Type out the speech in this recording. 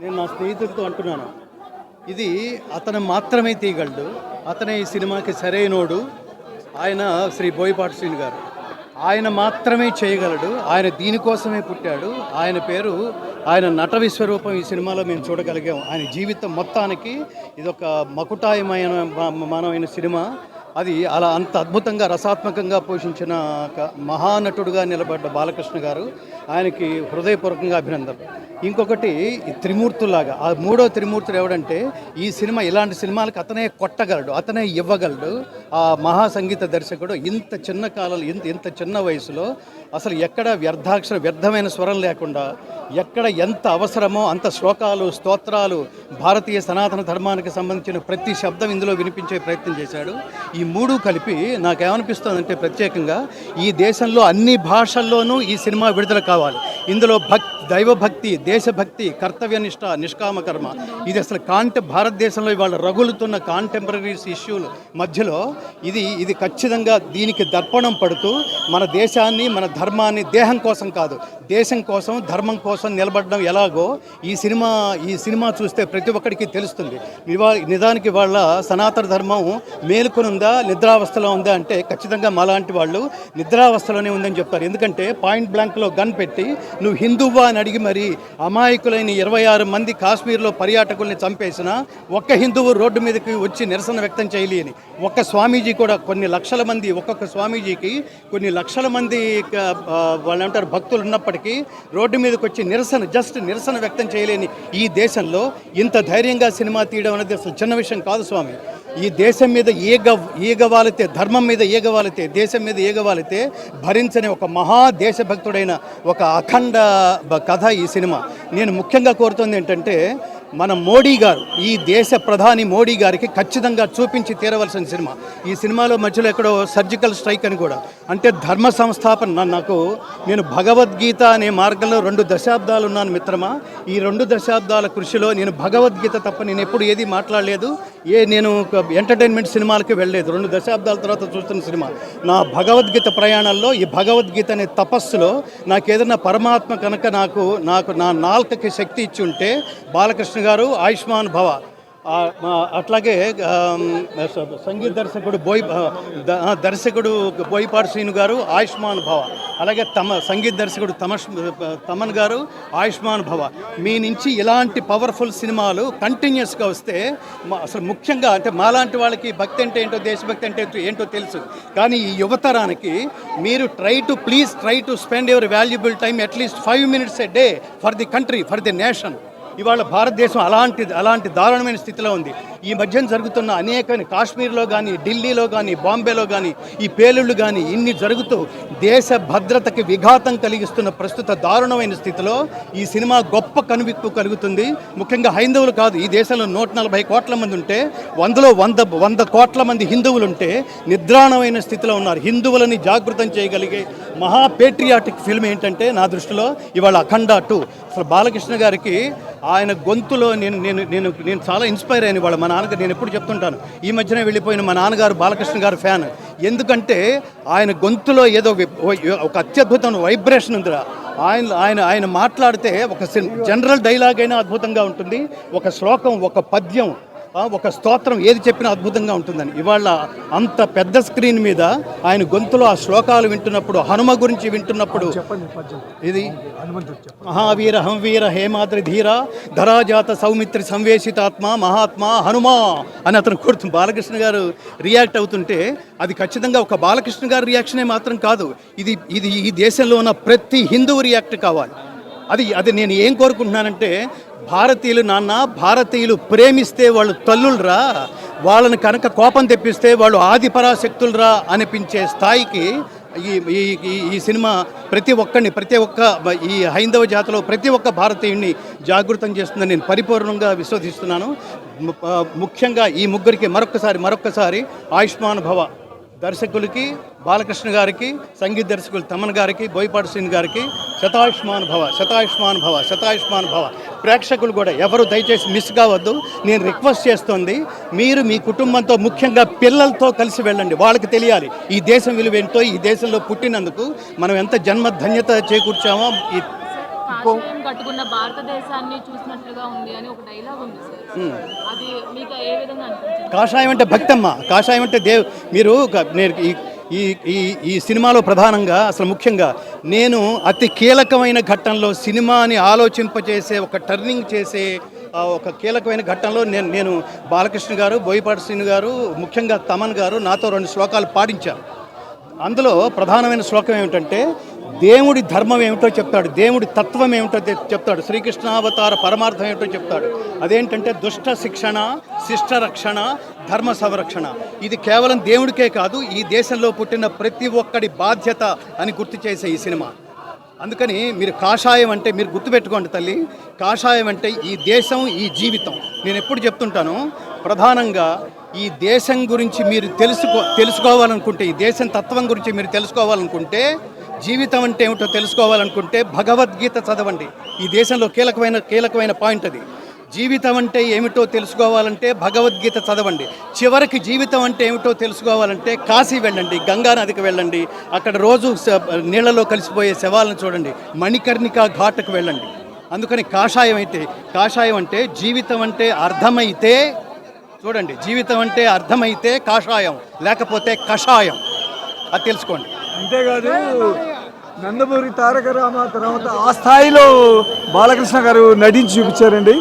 నేను నా స్నేహితుడితో అంటున్నాను. ఇది అతను మాత్రమే తీయగలడు అతనే ఈ సినిమాకి సరైనోడు. ఆయన శ్రీ బోయపాటి శ్రీని గారు. ఆయన మాత్రమే చేయగలడు. ఆయన దీనికోసమే పుట్టాడు. ఆయన పేరు ఆయన నట విశ్వరూపం ఈ సినిమాలో మేము చూడగలిగాం. ఆయన జీవితం మొత్తానికి ఇదొక మకుటాయమైన మానమైన సినిమా. అది అలా అంత అద్భుతంగా రసాత్మకంగా పోషించిన ఒక మహానటుడుగా నిలబడ్డ బాలకృష్ణ గారు ఆయనకి హృదయపూర్వకంగా అభినందనలు. ఇంకొకటి త్రిమూర్తులాగా ఆ మూడో త్రిమూర్తులు ఎవడంటే ఈ సినిమా ఇలాంటి సినిమాలకు అతనే కొట్టగలడు అతనే ఇవ్వగలడు. ఆ మహా సంగీత దర్శకుడు ఇంత చిన్న కాలంలో ఇంత ఇంత చిన్న వయసులో అసలు ఎక్కడ వ్యర్థాక్షర వ్యర్థమైన స్వరం లేకుండా ఎక్కడ ఎంత అవసరమో అంత శ్లోకాలు స్తోత్రాలు భారతీయ సనాతన ధర్మానికి సంబంధించిన ప్రతి శబ్దం ఇందులో వినిపించే ప్రయత్నం చేశాడు. ఈ మూడు కలిపి నాకేమనిపిస్తుందంటే ప్రత్యేకంగా ఈ దేశంలో అన్ని భాషల్లోనూ ఈ సినిమా విడుదల కావాలి. ఇందులో భక్ దైవభక్తి దేశభక్తి కర్తవ్యనిష్ట నిష్కామ కర్మ ఇది అసలు కాంట భారతదేశంలో ఇవాళ రగులుతున్న కాంటెంపరీస్ ఇష్యూలు మధ్యలో ఇది ఇది ఖచ్చితంగా దీనికి దర్పణం పడుతూ మన దేశాన్ని మన ధర్మాన్ని దేహం కోసం కాదు దేశం కోసం ధర్మం కోసం నిలబడడం ఎలాగో ఈ సినిమా ఈ సినిమా చూస్తే ప్రతి ఒక్కరికి తెలుస్తుంది. ఇవా నిజానికి వాళ్ళ సనాతన ధర్మం మేలుకొనుందా నిద్రావస్థలో ఉందా అంటే ఖచ్చితంగా మాలాంటి వాళ్ళు నిద్రావస్థలోనే ఉందని చెప్తారు. ఎందుకంటే పాయింట్ బ్లాంక్లో గన్ పెట్టి నువ్వు హిందువా అని అడిగి మరి అమాయకులైన ఇరవై ఆరు మంది కాశ్మీర్లో పర్యాటకుల్ని చంపేసిన ఒక్క హిందువు రోడ్డు మీదకి వచ్చి నిరసన వ్యక్తం చేయలేని ఒక్క స్వామీజీ కూడా కొన్ని లక్షల మంది ఒక్కొక్క స్వామీజీకి కొన్ని లక్షల మంది వాళ్ళు అంటారు భక్తులు ఉన్నప్పటికీ రోడ్డు మీదకి వచ్చి నిరసన జస్ట్ నిరసన వ్యక్తం చేయలేని ఈ దేశంలో ఇంత ధైర్యంగా సినిమా తీయడం అనేది అసలు చిన్న విషయం కాదు స్వామి. ఈ దేశం మీద ఈగ ఈగ వాలితే ధర్మం మీద ఈగ వాలితే దేశం మీద ఈగ వాలితే భరించని ఒక మహా దేశభక్తుడైన ఒక అఖండ కథ ఈ సినిమా. నేను ముఖ్యంగా కోరుతుంది ఏంటంటే మన మోడీ గారు ఈ దేశ ప్రధాని మోడీ గారికి ఖచ్చితంగా చూపించి తీరవలసిన సినిమా. ఈ సినిమాలో మధ్యలో ఎక్కడో సర్జికల్ స్ట్రైక్ అని కూడా. అంటే ధర్మ సంస్థాపన. నాకు నేను భగవద్గీత అనే మార్గంలో రెండు దశాబ్దాలు ఉన్నాను మిత్రమా. ఈ రెండు దశాబ్దాల కృషిలో నేను భగవద్గీత తప్ప నేను ఎప్పుడు ఏది మాట్లాడలేదు. ఏ నేను ఒక ఎంటర్టైన్మెంట్ సినిమాలకి వెళ్ళలేదు. రెండు దశాబ్దాల తర్వాత చూస్తున్న సినిమా. నా భగవద్గీత ప్రయాణంలో ఈ భగవద్గీత అనే తపస్సులో నాకు ఏదైనా పరమాత్మ కనుక నాకు నాకు నా నాల్కకి శక్తి ఇచ్చి ఉంటే బాలకృష్ణ గారు ఆయుష్మాన్ భవ. అట్లాగే సంగీత దర్శకుడు బోయ్ దర్శకుడు బోయపాటి శ్రీను గారు ఆయుష్మాన్ భవ. అలాగే తమ సంగీత దర్శకుడు తమష్ తమన్ గారు ఆయుష్మాన్ భవ. మీ నుంచి ఇలాంటి పవర్ఫుల్ సినిమాలు కంటిన్యూస్గా వస్తే మా- అసలు ముఖ్యంగా అంటే మాలాంటి వాళ్ళకి భక్తి అంటే ఏంటో దేశభక్తి అంటే ఏంటో- ఏంటో తెలుసు. కానీ ఈ యువతరానికి మీరు try to please try to spend your valuable time at least five minutes a day for the country for the nation. ఇవాళ భారతదేశం అలాంటి అలాంటి దారుణమైన స్థితిలో ఉంది. ఈ మధ్యన జరుగుతున్న అనేకమైన కాశ్మీర్లో కానీ ఢిల్లీలో కానీ బాంబేలో కానీ ఈ పేలుళ్ళు కానీ ఇన్ని జరుగుతూ దేశ భద్రతకి విఘాతం కలిగిస్తున్న ప్రస్తుత దారుణమైన స్థితిలో ఈ సినిమా గొప్ప కనువిప్పు కలుగుతుంది. ముఖ్యంగా హైందవులు కాదు ఈ దేశంలో నూట నలభై కోట్ల మంది ఉంటే వందలో వంద వంద కోట్ల మంది హిందువులు ఉంటే నిద్రాణమైన స్థితిలో ఉన్నారు. హిందువులని జాగృతం చేయగలిగే మహా పేట్రియాటిక్ ఫిల్మ్ ఏంటంటే నా దృష్టిలో ఇవాళ అఖండ టూ. అసలు బాలకృష్ణ గారికి ఆయన గొంతులో నేను నేను నేను నేను చాలా ఇన్స్పైర్ అయిన వాళ్ళ మన నాన్నగారు నేను ఎప్పుడు చెప్తుంటాను ఈ మధ్యనే వెళ్ళిపోయిన మా నాన్నగారు బాలకృష్ణ గారు ఫ్యాన్. ఎందుకంటే ఆయన గొంతులో ఏదో ఒక అత్యద్భుతమైన వైబ్రేషన్ ఉందిరా. ఆయన ఆయన ఆయన మాట్లాడితే ఒక సిన్- జనరల్ డైలాగ్ అయినా అద్భుతంగా ఉంటుంది. ఒక శ్లోకం ఒక పద్యం ఒక స్తోత్రం ఏది చెప్పినా అద్భుతంగా ఉంటుందని. ఇవాళ అంత పెద్ద స్క్రీన్ మీద ఆయన గొంతులో ఆ శ్లోకాలు వింటున్నప్పుడు హనుమ గురించి వింటున్నప్పుడు ఇది మహావీర హంవీర హేమాద్రి ధీర ధరాజాత సౌమిత్రి సంవేశితాత్మ మహాత్మా హనుమా అని అతను కొడుతు బాలకృష్ణ గారు రియాక్ట్ అవుతుంటే అది ఖచ్చితంగా ఒక బాలకృష్ణ గారి రియాక్షనే మాత్రం కాదు. ఇది ఇది ఈ దేశంలో ఉన్న ప్రతి హిందువు రియాక్ట్ కావాలి. అది అది నేను ఏం కోరుకుంటున్నానంటే భారతీయులు నాన్న భారతీయులు ప్రేమిస్తే వాళ్ళు తల్లులరా వాళ్ళని కనుక కోపం తెప్పిస్తే వాళ్ళు ఆదిపరాశక్తులరా అనిపించే స్థాయికి ఈ ఈ ఈ- సినిమా ప్రతి ఒక్కరిని ప్రతి ఒక్క ఈ హైందవ జాతిలో ప్రతి ఒక్క భారతీయుడిని జాగృతం చేస్తుందని నేను పరిపూర్ణంగా విశ్వసిస్తున్నాను. ముఖ్యంగా ఈ ముగ్గురికి మరొక్కసారి మరొక్కసారి ఆయుష్మాన్ భవ దర్శకులకి బాలకృష్ణ గారికి సంగీత దర్శకులు తమన్ గారికి బోయపాటి సింగ్ గారికి శతాయుష్మాన్ భవ శతాయుష్మాన్ భవ శతాయుష్మాన్ భవ ప్రేక్షకులు కూడా ఎవరు దయచేసి మిస్ కావద్దు. నేను రిక్వెస్ట్ చేస్తోంది మీరు మీ కుటుంబంతో ముఖ్యంగా పిల్లలతో కలిసి వెళ్ళండి. వాళ్ళకి తెలియాలి ఈ దేశం విలువ ఏంటో ఈ దేశంలో పుట్టినందుకు మనం ఎంత జన్మ ధన్యత చేకూర్చామో ఈ కాషాయం కట్టుకున్న భారతదేశాన్ని చూసినట్లుగా ఉంది అని ఒక డైలాగ్ ఉంది సార్ అది మీకు ఏ విధంగా అనిపించింది? కాషాయం అంటే భక్తమ్మ. కాషాయం అంటే దేవ్ మీరు నేను ఈ ఈ ఈ సినిమాలో ప్రధానంగా అసలు ముఖ్యంగా నేను అతి కీలకమైన ఘట్టంలో సినిమాని ఆలోచింపచేసే ఒక టర్నింగ్ చేసే ఒక కీలకమైన ఘట్టంలో నేను నేను బాలకృష్ణ గారు బోయపాటి శ్రీను గారు ముఖ్యంగా తమన్ గారు నాతో రెండు శ్లోకాలు పాటించారు అందులో ప్రధానమైన శ్లోకం ఏమిటంటే దేవుడి ధర్మం ఏమిటో చెప్తాడు దేవుడి తత్వం ఏమిటో చెప్తాడు శ్రీకృష్ణావతార పరమార్థం ఏమిటో చెప్తాడు. అదేంటంటే దుష్ట శిక్షణ శిష్ట రక్షణ ధర్మ సంరక్షణ. ఇది కేవలం దేవుడికే కాదు ఈ దేశంలో పుట్టిన ప్రతి ఒక్కడి బాధ్యత అని గుర్తు చేసే ఈ సినిమా. అందుకని మీరు కాషాయం అంటే మీరు గుర్తుపెట్టుకోండి తల్లి కాషాయం అంటే ఈ దేశం ఈ జీవితం. నేను ఎప్పుడు చెప్తుంటాను ప్రధానంగా ఈ దేశం గురించి మీరు తెలుసుకో తెలుసుకోవాలనుకుంటే ఈ దేశం తత్వం గురించి మీరు తెలుసుకోవాలనుకుంటే జీవితం అంటే ఏమిటో తెలుసుకోవాలనుకుంటే భగవద్గీత చదవండి. ఈ దేశంలో కీలకమైన కీలకమైన పాయింట్ అది. జీవితం అంటే ఏమిటో తెలుసుకోవాలంటే భగవద్గీత చదవండి. చివరికి జీవితం అంటే ఏమిటో తెలుసుకోవాలంటే కాశీ వెళ్ళండి గంగా నదికి వెళ్ళండి అక్కడ రోజు నీళ్ళలో నీళ్ళలో కలిసిపోయే శవాలను చూడండి మణికర్ణిక ఘాట్కు వెళ్ళండి. అందుకని కాషాయం అయితే కాషాయం అంటే జీవితం అంటే అర్థమైతే చూడండి జీవితం అంటే అర్థమైతే కాషాయం లేకపోతే కషాయం. అది తెలుసుకోండి. అంతేకాదు నందమూరి తారక రామ తర్వాత ఆ స్థాయిలో బాలకృష్ణ గారు నటించి చూపించారండి.